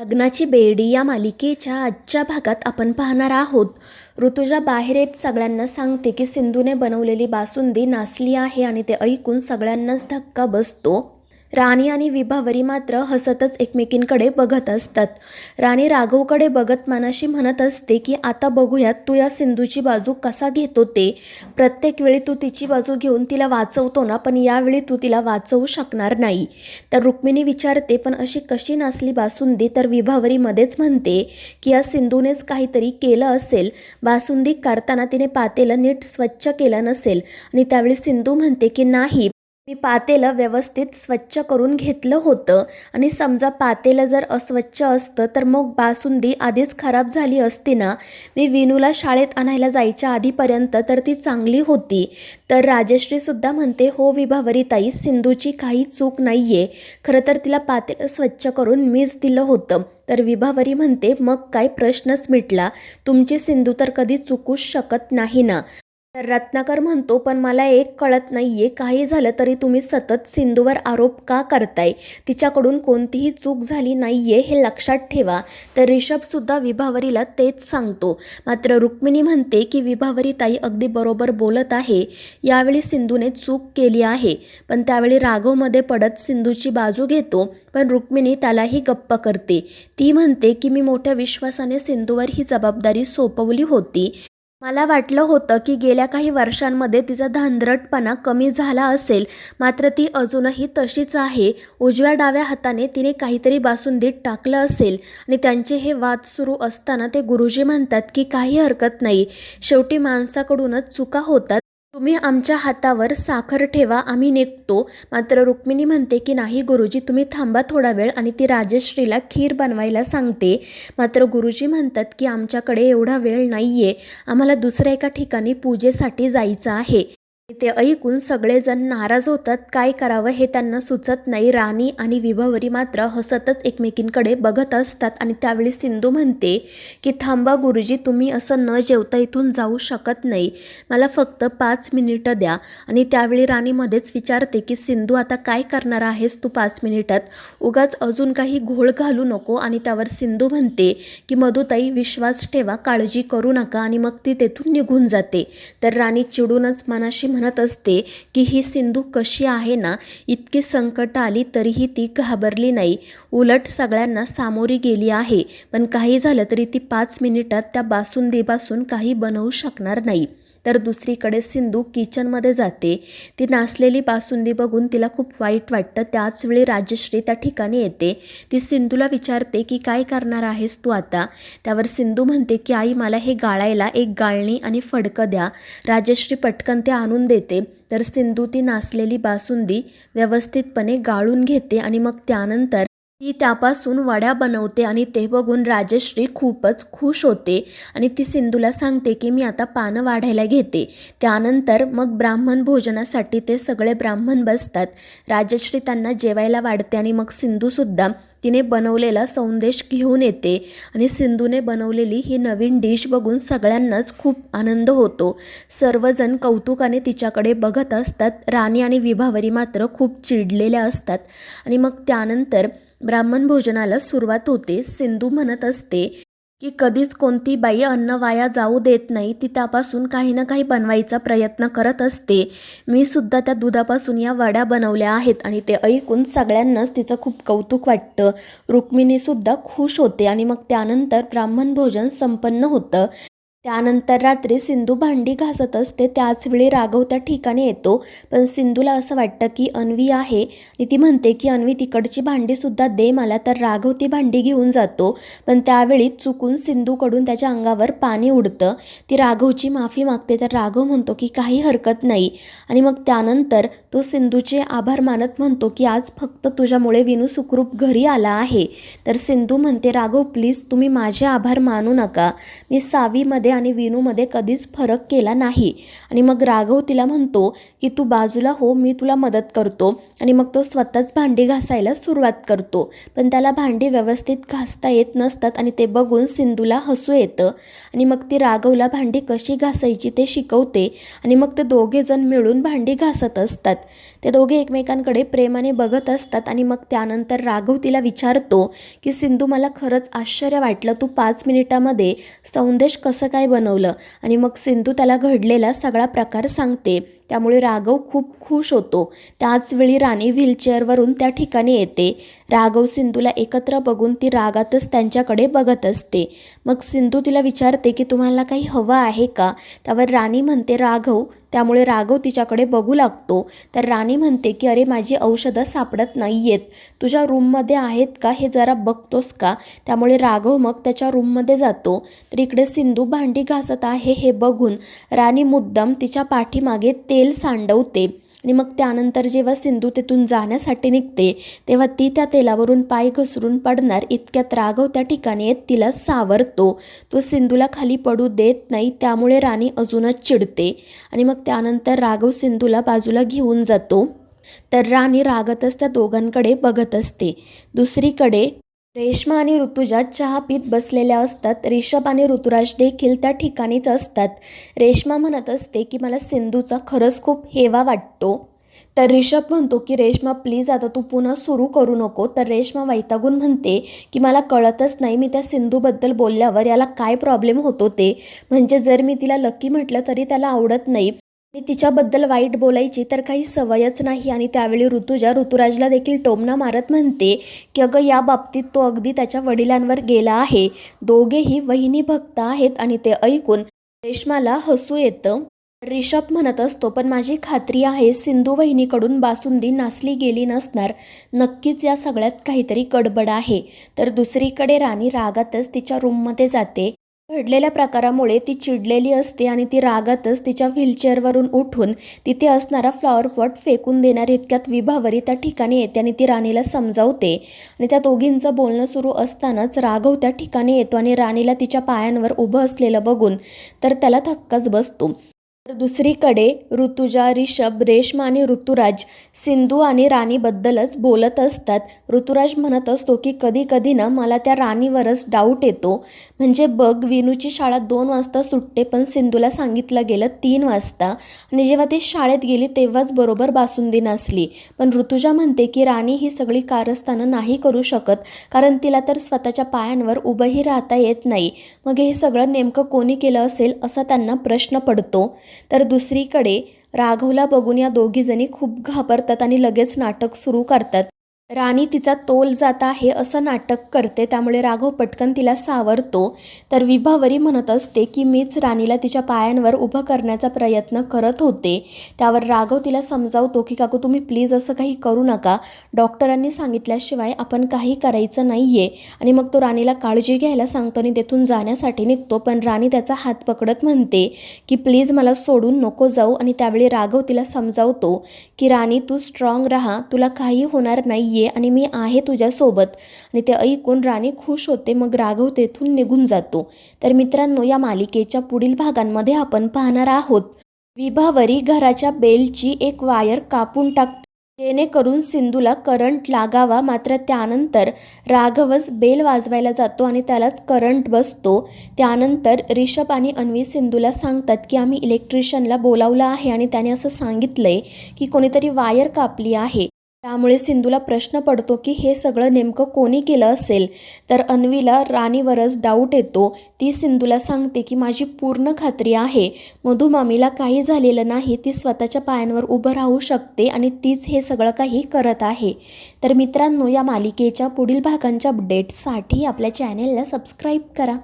लग्नाची बेडी या मालिकेच्या आजच्या भागात आपण पाहणार आहोत. ऋतुजा बाहेर येत सगळ्यांना सांगते की सिंधूने बनवलेली बासुंदी नासली आहे आणि ते ऐकून सगळ्यांनाच धक्का बसतो. राणी आणि विभावरी मात्र हसतच एकमेकींकडे बघत असतात. राणी राघवकडे बघत मानाशी म्हणत असते की आता बघूयात तू या सिंधूची बाजू कसा घेतो ते. प्रत्येक वेळी तू तिची बाजू घेऊन तिला वाचवतो ना पण यावेळी तू तिला वाचवू शकणार नाही तर रुक्मिणी विचारते पण अशी कशी नासली बासुंदी तर विभावरी मध्येच म्हणते की या सिंधूनेच काहीतरी केलं असेल. बासुंदी करताना तिने पातेलं नीट स्वच्छ केलं नसेल. आणि त्यावेळी सिंधू म्हणते की नाही मी पातेलं व्यवस्थित स्वच्छ करून घेतलं होतं. आणि समजा पातेलं जर अस्वच्छ असतं तर मग बासुंदी आधीच खराब झाली असती ना? मी विनूला शाळेत आणायला जायच्या आधीपर्यंत तर ती चांगली होती. तर राजश्रीसुद्धा म्हणते हो विभावरीताई सिंधूची काही चूक नाही आहे खरं तर तिला पातेलं स्वच्छ करून मीच दिलं होतं. तर विभावरी म्हणते मग काय प्रश्नच मिटला. तुमची सिंधू तर कधी चुकूच शकत नाही ना? तर रत्नाकर म्हणतो पण मला एक कळत नाहीये काही झालं तरी तुम्ही सतत सिंधूवर आरोप का करताय? तिच्याकडून कोणतीही चूक झाली नाहीये हे लक्षात ठेवा. तर रिषभसुद्धा विभावरीला तेच सांगतो. मात्र रुक्मिणी म्हणते की विभावरी ताई अगदी बरोबर बोलत आहे. यावेळी सिंधूने चूक केली आहे. पण त्यावेळी राघवमध्ये पडत सिंधूची बाजू घेतो. पण रुक्मिणी त्यालाही गप्प करते. ती म्हणते की मी मोठ्या विश्वासाने सिंधूवर ही जबाबदारी सोपवली होती. मला वाटलं होतं की गेल्या काही वर्षांमध्ये तिचा धांदरटपणा कमी झाला असेल. मात्र ती अजूनही तशीच आहे. उजव्या डाव्या हाताने तिने काहीतरी बासुंदीत टाकलं असेल आणि त्यांचे हे वाद सुरू असताना ते गुरुजी म्हणतात की काही हरकत नाही. शेवटी माणसाकडूनच चुका होतात. तुम्ही आमच्या हातावर साखर ठेवा आम्ही निघतो. मात्र रुक्मिणी म्हणते की नाही गुरुजी तुम्ही थांबा थोडा वेळ आणि ती राजश्रीला खीर बनवायला सांगते. मात्र गुरुजी म्हणतात की आमच्याकडे एवढा वेळ नाही आहे आम्हाला दुसऱ्या एका ठिकाणी पूजेसाठी जायचं आहे. ते ऐकून सगळेजण नाराज होतात. काय करावं हे त्यांना सुचत नाही. राणी आणि विभावरी मात्र हसतच एकमेकींकडे बघत असतात आणि त्यावेळी सिंधू म्हणते की थांबा गुरुजी तुम्ही असं न जेवता इथून जाऊ शकत नाही. मला फक्त पाच मिनिटं द्या. आणि त्यावेळी राणीमध्येच विचारते की सिंधू आता काय करणार आहेस तू पाच मिनिटात? उगाच अजून काही घोळ घालू नको. आणि त्यावर सिंधू म्हणते की मधुताई विश्वास ठेवा. काळजी करू नका. आणि मग ती तेथून निघून जाते. तर राणी चिडूनच मनाशी म्हणत असते की ही सिंधू कशी आहे ना इतकी संकट आली तरीही ती घाबरली नाही. उलट सगळ्यांना सामोरी गेली आहे. पण काही झालं तरी ती पाच मिनिटात त्या बासुंदीपासून काही बनवू शकणार नाही. तर दुसरीकडे सिंधू किचनमध्ये जाते. ती नासलेली बासुंदी बघून तिला खूप वाईट वाटतं. त्याचवेळी राजश्री त्या ठिकाणी येते. ती सिंधूला विचारते की काय करणार आहेस तू आता? त्यावर सिंधू म्हणते की आई मला हे गाळायला एक गाळणी आणि फडकं द्या. राजश्री पटकन ते आणून देते. तर सिंधू ती नासलेली बासुंदी व्यवस्थितपणे गाळून घेते आणि मग त्यानंतर ती त्यापासून वड्या बनवते आणि ते बघून राजश्री खूपच खुश होते आणि ती सिंधूला सांगते की मी आता पानं वाढायला घेते. त्यानंतर मग ब्राह्मण भोजनासाठी ते सगळे ब्राह्मण बसतात. राजश्री त्यांना जेवायला वाढते आणि मग सिंधूसुद्धा तिने बनवलेला संदेश घेऊन येते आणि सिंधूने बनवलेली ही नवीन डिश बघून सगळ्यांनाच खूप आनंद होतो. सर्वजण कौतुकाने तिच्याकडे बघत असतात. राणी आणि विभावरी मात्र खूप चिडलेल्या असतात. आणि मग त्यानंतर ब्राह्मण भोजनाला सुरुवात होते. सिंधू म्हणत असते की कधीच कोणती बाई अन्न वाया जाऊ देत नाही. ती त्यापासून काही ना काही बनवायचा प्रयत्न करत असते. मी सुद्धा त्या दुधापासून या वड्या बनवल्या आहेत आणि ते ऐकून सगळ्यांनाच तिचं खूप कौतुक वाटतं. रुक्मिणीसुद्धा खुश होते आणि मग त्यानंतर ब्राह्मण भोजन संपन्न होतं. त्यानंतर रात्री सिंधू भांडी घासत असते. त्याचवेळी राघव त्या ठिकाणी येतो. पण सिंधूला असं वाटतं की अन्वी आहे. आणि ती म्हणते की अन्वी तिकडची भांडीसुद्धा दे मला. तर राघव ती भांडी घेऊन जातो. पण त्यावेळी चुकून सिंधूकडून त्याच्या अंगावर पाणी उडतं. ती राघवची माफी मागते. तर राघव म्हणतो की काही हरकत नाही. आणि मग त्यानंतर तो सिंधूचे आभार मानत म्हणतो की आज फक्त तुझ्यामुळे विनू सुखरूप घरी आला आहे. तर सिंधू म्हणते राघव प्लीज तुम्ही माझे आभार मानू नका. मी सावीमध्ये सिंधूमध्ये आणि विनूमध्ये कधीच फरक केला नाही. आणि मग राघव तिला म्हणतो की तू बाजूला हो मी तुला मदत करतो. आणि मग तो स्वतःच भांडी घासायला सुरुवात करतो. पण त्याला भांडी व्यवस्थित घासता येत नसतात आणि ते बघून सिंधूला हसू येतं. आणि मग ती राघवला भांडी कशी घासायची ते शिकवते. आणि मग ते दोघेजण मिळून भांडी घासत असतात. ते दोघे एकमेकांकडे प्रेमाने बघत असतात आणि मग त्यानंतर राघव तिला विचारतो की सिंधू मला खरंच आश्चर्य वाटलं. तू पाच मिनिटामध्ये सौंदेश कसं काय बनवलं? आणि मग सिंधू त्याला घडलेला सगळा प्रकार सांगते. त्यामुळे राघव खूप खुश होतो. त्याचवेळी राणी व्हीलचेअरवरून त्या ठिकाणी येते. राघव सिंधूला एकत्र बघून ती रागातच त्यांच्याकडे बघत असते. मग सिंधू तिला विचारते की तुम्हाला काही हवं आहे का? त्यावर राणी म्हणते राघव. त्यामुळे राघव तिच्याकडे बघू लागतो. तर राणी म्हणते की अरे माझी औषधं सापडत नाही आहेत तुझ्या रूममध्ये आहेत का? हे जरा बघतोस का? त्यामुळे राघव मग त्याच्या रूममध्ये जातो. तर इकडे सिंधू भांडी घासत आहे हे बघून राणी मुद्दाम तिच्या पाठीमागे ते तेल सांडवते आणि मग त्यानंतर जेव्हा सिंधू तिथून जाण्यासाठी निघते तेव्हा ती त्या तेलावरून पाय घसरून पडणार इतक्यात राघव त्या ठिकाणी येत तिला सावरतो. तो सिंधूला खाली पडू देत नाही त्यामुळे राणी अजूनच चिडते आणि मग त्यानंतर राघव सिंधूला बाजूला घेऊन जातो. तर राणी रागतच त्या दोघांकडे बघत असते. दुसरीकडे रेश्मा आणि ऋतुजा चहा पीत बसलेल्या असतात. रिषभ आणि ऋतुराज देखील त्या ठिकाणीच असतात. रेश्मा म्हणत असते की मला सिंधूचा खरंच खूप हेवा वाटतो. तर रिषभ म्हणतो की रेश्मा प्लीज आता तू पुन्हा सुरू करू नको. तर रेश्मा वैतागून म्हणते की मला कळतच नाही मी त्या सिंधूबद्दल बोलल्यावर याला काय प्रॉब्लेम होतो ते. म्हणजे जर मी तिला लकी म्हटलं तरी त्याला आवडत नाही. आणि तिच्याबद्दल वाईट बोलायची तर काही सवयच नाही आणि त्यावेळी ऋतुजा ऋतुराजला देखील टोमणा मारत म्हणते की अगं या बाबतीत तो अगदी त्याच्या वडिलांवर गेला आहे. दोघेही वहिनी भक्त आहेत आणि ते ऐकून रेश्माला हसू येतं. रिषभ म्हणत असतो पण माझी खात्री आहे सिंधू वहिनीकडून बासुंदी नासली गेली नसणार. नक्कीच या सगळ्यात काहीतरी गडबड आहे. तर दुसरीकडे राणी रागातच तिच्या रूममध्ये जाते. घडलेल्या प्रकारामुळे ती चिडलेली असते आणि ती रागातच तिच्या व्हीलचेअरवरून उठून तिथे असणारा फ्लॉवर पॉट फेकून देणार इतक्यात विभावरी त्या ठिकाणी येते आणि ती राणीला समजावते. आणि त्या दोघींचं बोलणं सुरू असतानाच राघव त्या ठिकाणी येतो आणि राणीला तिच्या पायांवर उभं असलेलं बघून तर त्याला धक्काच बसतो. तर दुसरीकडे ऋतुजा रिषभ रेश्मा आणि ऋतुराज सिंधू आणि राणीबद्दलच बोलत असतात. ऋतुराज म्हणत असतो की कधी कधी ना मला त्या राणीवरच डाऊट येतो. म्हणजे बघ विनूची शाळा दोन वाजता सुटते पण सिंधूला सांगितलं गेलं तीन वाजता. आणि जेव्हा ती शाळेत गेली तेव्हाच बरोबर बासुंदी नसली पण ऋतुजा म्हणते की राणी ही सगळी कारस्थानं नाही करू शकत. कारण तिला तर स्वतःच्या पायांवर उभंही राहता येत नाही. मग हे सगळं नेमकं कोणी केलं असेल असा त्यांना प्रश्न पडतो. तर दुसरीकडे राघवला बघून या दोघीजणी खूप घाबरतात आणि लगेच नाटक सुरू करतात. राणी तिचा तोल जात आहे असं नाटक करते त्यामुळे राघव पटकन तिला सावरतो. तर विभावरी म्हणत असते की मीच राणीला तिच्या पायांवर उभं करण्याचा प्रयत्न करत होते. त्यावर राघव तिला समजावतो की काकू तुम्ही प्लीज असं काही करू नका. डॉक्टरांनी सांगितल्याशिवाय आपण काही करायचं नाही आहे आणि मग तो राणीला काळजी घ्यायला सांगतो आणि तेथून जाण्यासाठी निघतो. पण राणी त्याचा हात पकडत म्हणते की प्लीज मला सोडून नको जाऊ. आणि त्यावेळी राघव तिला समजावतो की राणी तू स्ट्रॉंग राहा. तुला काही होणार नाही आहे आणि मी आहे तुझ्यासोबत. आणि ते ऐकून राणी खुश होते मग राघव तेथून निघून जातो. तर मित्रांनो या मालिकेच्या पुढील भागांमध्ये आपण पाहणार आहोत. विभावरी घराच्या बेलची एक वायर कापून टाकते. जेणेकरून सिंधूला करंट लागावा. मात्र त्यानंतर राघवच बेल वाजवायला जातो आणि त्यालाच करंट बसतो. त्यानंतर रिषभ आणि अन्वी सिंधूला सांगतात की आम्ही इलेक्ट्रिशियनला बोलावलं आहे आणि त्याने असं सांगितलंय की कोणीतरी वायर कापली आहे. त्यामुळे सिंधूला प्रश्न पडतो की हे सगळं नेमकं कोणी केलं असेल? तर अन्वीला राणीवरच डाऊट येतो. ती सिंधूला सांगते की माझी पूर्ण खात्री आहे. मधुमामीला काही झालेलं नाही ती स्वतःच्या पायांवर उभं राहू शकते आणि तीच हे सगळं काही करत आहे. तर मित्रांनो या मालिकेच्या पुढील भागांच्या अपडेट्ससाठी आपल्या चॅनेलला सबस्क्राईब करा.